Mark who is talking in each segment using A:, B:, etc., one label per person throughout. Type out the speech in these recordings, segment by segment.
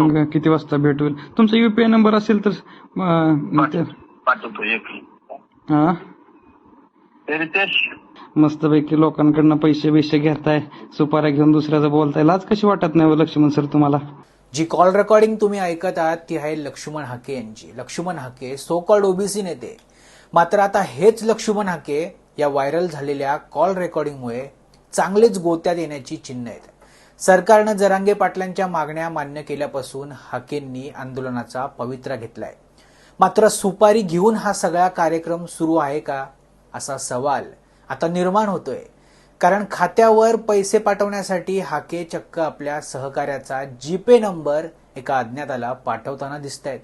A: मग किती वाजता भेट होईल? तुमचा युपीआय नंबर असेल तर अं, ते-
B: पाठवतो एक
A: हा?
B: रितेश.
A: मस्तपैकी लोकांकडनं पैसे बिशे घेताय सुपाऱ्या घेऊन दुसऱ्याचं बोलताय. लाज कशी वाटत नाही हो लक्ष्मण सर तुम्हाला?
C: जी कॉल रेकॉर्डिंग तुम्ही ऐकत आहात ती आहे लक्ष्मण हाके यांची. Laxman Hake so called OBC नेते. मात्र आता हेच लक्ष्मण हाके या व्हायरल झालेल्या कॉल रेकॉर्डिंगमुळे चांगलेच गोत्यात येण्याची चिन्ह आहेत. सरकारनं जरांगे पाटलांच्या मागण्या मान्य केल्यापासून हाकेंनी आंदोलनाचा पवित्रा घेतलाय. मात्र सुपारी घेऊन हा सगळा कार्यक्रम सुरू आहे का असा सवाल आता निर्माण होतोय. कारण खात्यावर पैसे पाठवण्यासाठी हाके चक्क आपल्या सहकार्याचा जीपे नंबर एका अज्ञाताला पाठवताना दिसत आहेत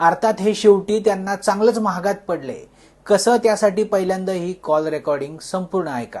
C: अर्थात हे शेवटी त्यांना चांगलंच महागात पडले कसं त्यासाठी पहिल्यांदा ही कॉल रेकॉर्डिंग संपूर्ण ऐका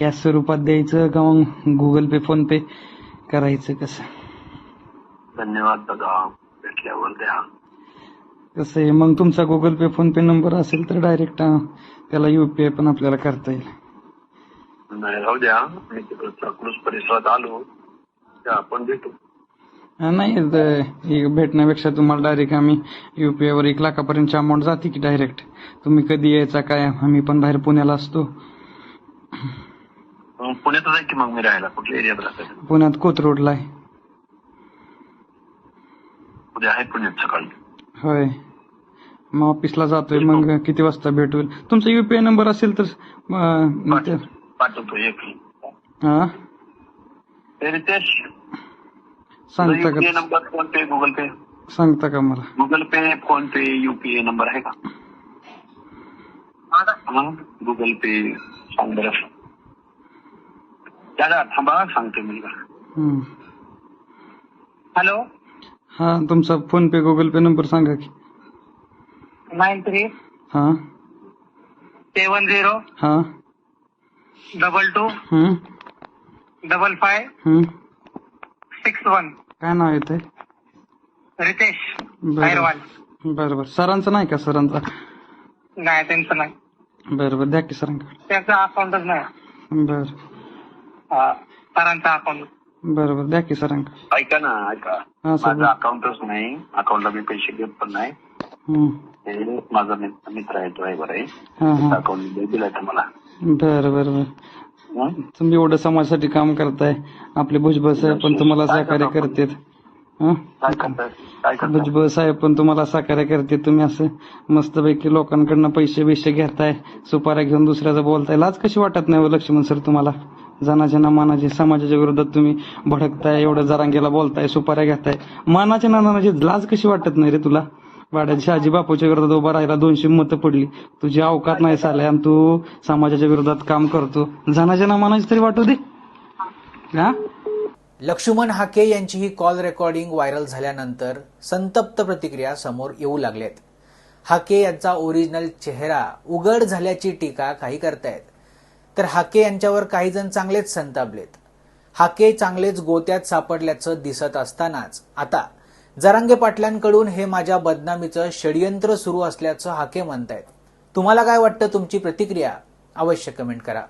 A: कॅश स्वरूपात द्यायचं का मग गुगल पे फोन पे करायचं कसं?
B: धन्यवाद दादा. भेटल्यावर द्या.
A: कसं आहे? मग तुमचा Google Pay PhonePe number असेल तर डायरेक्ट त्याला युपीआय पण आपल्याला करता येईल.
B: नाही राहू द्या. मी तिकडे चाकूस परिसरात आलो. त्या आपण भेटू.
A: हा, नाही तर भेटण्यापेक्षा तुम्हाला डायरेक्ट आम्ही युपीआय वर एक लाखापर्यंतची अमाऊंट जाते की डायरेक्ट तुम्ही कधी यायचा काय आम्ही पण बाहेर पुण्याला असतो.
B: पुण्यातच आहे की मग मी राहायला? कुठल्या एरियात राहतो
A: पुण्यात कोथरूडला आहे.
B: उद्या आहे पुण्यात सकाळी?
A: होय. मग ऑफिसला जातोय मग किती वाजता भेट होईल तुमचा युपीआय नंबर असेल तर अं,
B: पाठवतो एक
A: हा?
B: ते रितेश.
A: सांगता
B: युपीआय
A: का?
B: Number PhonePe Google Pay
A: सांगता का मला?
B: Google Pay PhonePe UPI number आहे का? गुगल पे सांग बरं. दादा थांबा सांगते मुलगा
A: हम्म.
D: हॅलो?
A: हा तुमचा PhonePe Google Pay number सांगा की.
D: नाईन थ्री
A: हा.
D: सेवन झिरो
A: हा.
D: Double two
A: hmm.
D: Double five
A: hmm.
D: Six one.
A: काय नाव येतंय
D: रितेश
A: बरं.
D: हैरवाल
A: बरं बरं. सरांचं नाही का सरांचा?
D: नाही त्यांचं नाही.
A: बरं बरं. द्या की सरांकडे.
D: त्यांचं अकाउंटच नाही.
A: बरं.
D: हा, सरांचा अकाउंट
A: बरं बरं द्या की सरांकडे
B: ऐका ना ऐका.
A: हा सर
B: माझं अकाउंटच नाही अकाउंटला मी पैसे देत पण नाही.
A: हम्म.
B: हे माझा मित्र मित्र आहे ड्रायव्हर आहे
A: हा हा.
B: अकाउंट दिलाय तुम्हाला.
A: बरं बरं बरं.
B: हं?
A: तुम्ही एवढं समाजासाठी काम करताय. आपले भुजबळ साहेब पण तुम्हाला सहकार्य करतात. हं?
B: काय करताय काय करताय
A: भुजबळ साहेब पण तुम्हाला सहकार्य करते तुम्ही असं मस्तपैकी लोकांकडनं पैसे बिशे घेताय. सुपाऱ्या घेऊन दुसऱ्याचं बोलताय. लाज कशी वाटत नाही हो लक्ष्मण सर तुम्हाला? जनाच्या ना मानाचे समाजाच्या विरोधात तुम्ही भडकताय एवढं जरांगेला बोलताय सुपाऱ्या घेताय. मानाच्या नानाची लाज कशी वाटत नाही रे तुला? वाड्याच्या शहाजी बापूच्या विरोधात उभा राहिला दोनशे मतं पडली. तुझी अवकात नाही चालय आणि तू समाजाच्या विरोधात काम करतो. जनाच्या ना मानाची तरी वाटू दे. हा?
C: लक्ष्मण हाके यांची ही कॉल रेकॉर्डिंग व्हायरल झाल्यानंतर संतप्त प्रतिक्रिया समोर येऊ लागल्यात हाके यांचा ओरिजिनल चेहरा उघड झाल्याची टीका काही करतायत. तर हाके यांच्यावर काही जण चांगलेच संतापलेत. हाके चांगलेच गोत्यात सापडल्याचं दिसत असतानाच आता जरांगे पाटलांकडून हे माझ्या बदनामीचं षडयंत्र सुरू असल्याचं हाके म्हणतायत. तुम्हाला काय वाटतं तुमची प्रतिक्रिया? अवश्य कमेंट करा.